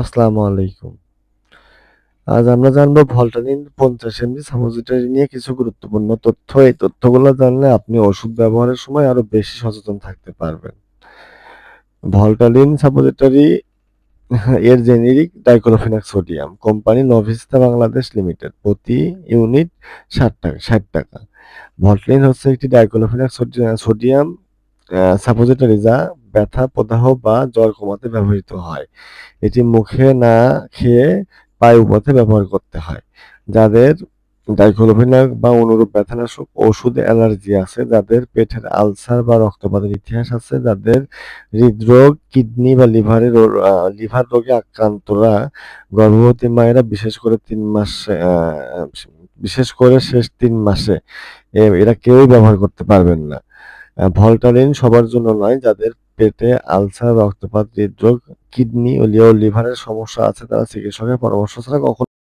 আসসালামু আলাইকুম। আজ আমরা জানব ভলটারিন ৫০ এমজি সাপোজিটরি নিয়ে কিছু গুরুত্বপূর্ণ তথ্য। এই তথ্যগুলো জানলে আপনি ওষুধ ব্যবহারের সময় আরও বেশি সচেতন থাকতে পারবেন। ভলটারিন সাপোজিটরি এর generic diclofenac sodium. Company Novista Bangladesh limited. প্রতি ইউনিট ষাট টাকা ষাট টাকা। ভলটারিন হচ্ছে একটি ডাইক্লোফেনাক সোডিয়াম সাপোজিটরি যা ব্যথা, প্রদাহ বা জ্বর কমাতে ব্যবহৃত হয়। এটি মুখে না খেয়ে বায়ুপথে ব্যবহার করতে হয়। যাদের ডাইক্লোফেনাক বা অনুরূপ ব্যথানাশক ওষুধে অ্যালার্জি আছে, যাদের পেটের আলসার বা রক্তপাতের ইতিহাস আছে, যাদের হৃদরোগ, কিডনি বা লিভারের লিভার রোগে আক্রান্তরা, গর্ভবতী মায়েরা বিশেষ করে তিন মাস বিশেষ করে শেষ তিন মাসে এরা কেউই ব্যবহার করতে পারবেন না। ভলটারিন সবার জন্য নয়, যাদের পেটে আলসার, রক্তপাত, হৃদরোগ, কিডনি ও লিভারের সমস্যা আছে তারা চিকিৎসকের পরামর্শ ছাড়া কখনো